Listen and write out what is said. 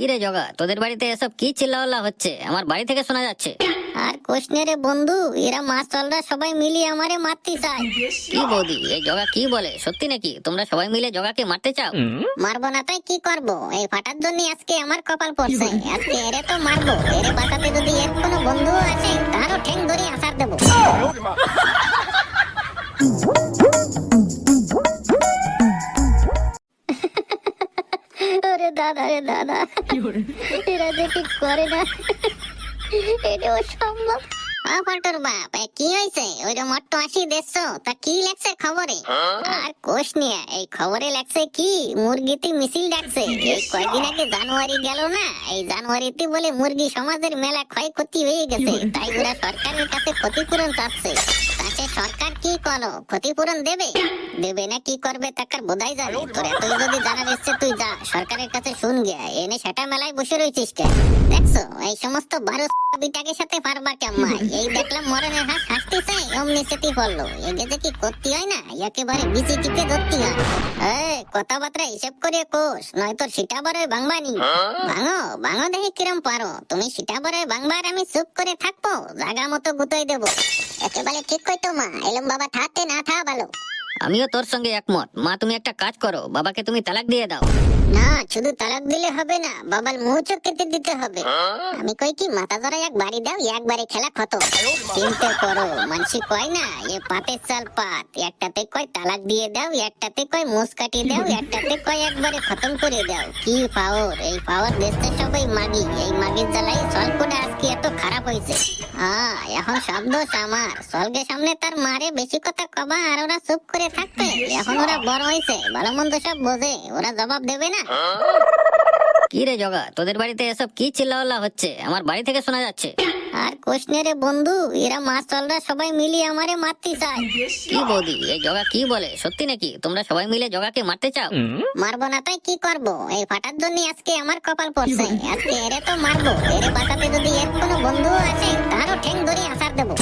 কি রে জগা তোদের বাড়িতে এসব কি চিল্লাওয়াল্লা হচ্ছে? আমার বাড়ি থেকে শোনা যাচ্ছে। আর কোশনে রে বন্ধু এরা মাস্টাররা সবাই মিলিয়ে আমারে মারতে চায়। কি বৌদি এই জগা কি বলে? সত্যি নাকি? তোমরা সবাই মিলে জগাকে মারতে চাও? মারবো না তাই কি করব? এই ফাটার জন্য আজকে আমার কপাল পড়ছে। আজকে এরে তো মারবো। এরে বাঁচাতে যদি এর কোনো বন্ধু আছে তারও ঠেং ধরে আসার দেবো। দাদা রে দাদা এরা ঠিক করে না। এটা অসম্ভব বাপ কি হয়েছে ওই যে মট্ট আসি দেখছ তা কি লেখছে খবরে? আর কোষ নিয়ে এই খবরে লেখছে কি? মুরগিতে মিছিল ডাকছে। এই কয়দিন আগে জানুয়ারি গেল না? এই জানুয়ারিতে বলে মুরগি সমাজের মেলা ক্ষয়ক্ষতি হয়ে গেছে। তাই ওরা সরকারের কাছে ক্ষতিপূরণ চাচ্ছে। তাতে সরকার কি করো ক্ষতিপূরণ দেবে? দেবে না, কি করবে তাকার বোধাই জানে তোর এতই যদি জানার ইচ্ছে, তুই যা। সরকারের কাছে শুন গিয়া এনে সেটা মেলায় বসে রয়েছিস কে? দেখছ, এই সমস্ত বারো বিটাকের সাথে পারবা কেমন? এই দেখলাম মরণের হাত হাসতেছে অমনি সেটি পড়ল এগে কি করতে হয় না একেবারে বিচি টিপে ধরতে হয়। এই কথাবার্তা হিসেব করে কোষ নয়তো সিটা বড় বাংবানি ভাঙো ভাঙো দেখি কিরম পারো। তুমি সিটা বড় বাংবার আমি চুপ করে থাকব জাগা মতো গুতোই দেবো। একেবারে ঠিক কইতো মা এলম বাবা থাকতে না থা ভালো। আমিও তোর সঙ্গে একমত। মা, তুমি একটা কাজ করো, বাবাকে তুমি তালাক দিয়ে দাও। না, শুধু তালাক দিলে হবে না, বাবার চোখ কেটে দিতে হবে। আমি কই কি, মাথা ধরা এক বাড়ি দাও একবারে খেলা খত চিন্তা করো, মানসি কয় না, এ পাতে চাল পাত। একটাতে কয় তালাক দিয়ে দাও, একটাতে কয় মুস কাটিয়ে দাও, একটাতে কয় একবারে খতম করে দাও। কি পাওয়ার এই পাওয়ার দেশটা সবাই মাগি, এই মাগির জ্বালাই এত খারাপ হয়েছে হ্যাঁ এখন সব দোষ আমার সলগে সামনে তার মারে বেশি কথা কবা আর ওরা চুপ করে থাকবে। এখন ওরা বড় হয়েছে ভালো মন্দ সব বোঝে, ওরা জবাব দেবে না। কি রে জগা, তোদের বাড়িতে এসব কি চিল্লাওয়াল্লা হচ্ছে? আমার বাড়ি থেকে শোনা যাচ্ছে। আর কোশনে রে বন্ধু এরা মাছ চলরা সবাই মিলিয়ে আমারে মারতে চায়। কি বৌদি এই জগা কি বলে? সত্যি নাকি? তোমরা সবাই মিলে জগাকে মারতে চাও? মারবো না তাই কি করব? এই ফাটার জন্য আজকে আমার কপাল পড়ছে। আজকে এরে তো মারবো। এরে বাঁচাতে যদি এর কোনো বন্ধু আছে তারও ঠ্যাং ধরে আসার দেবো।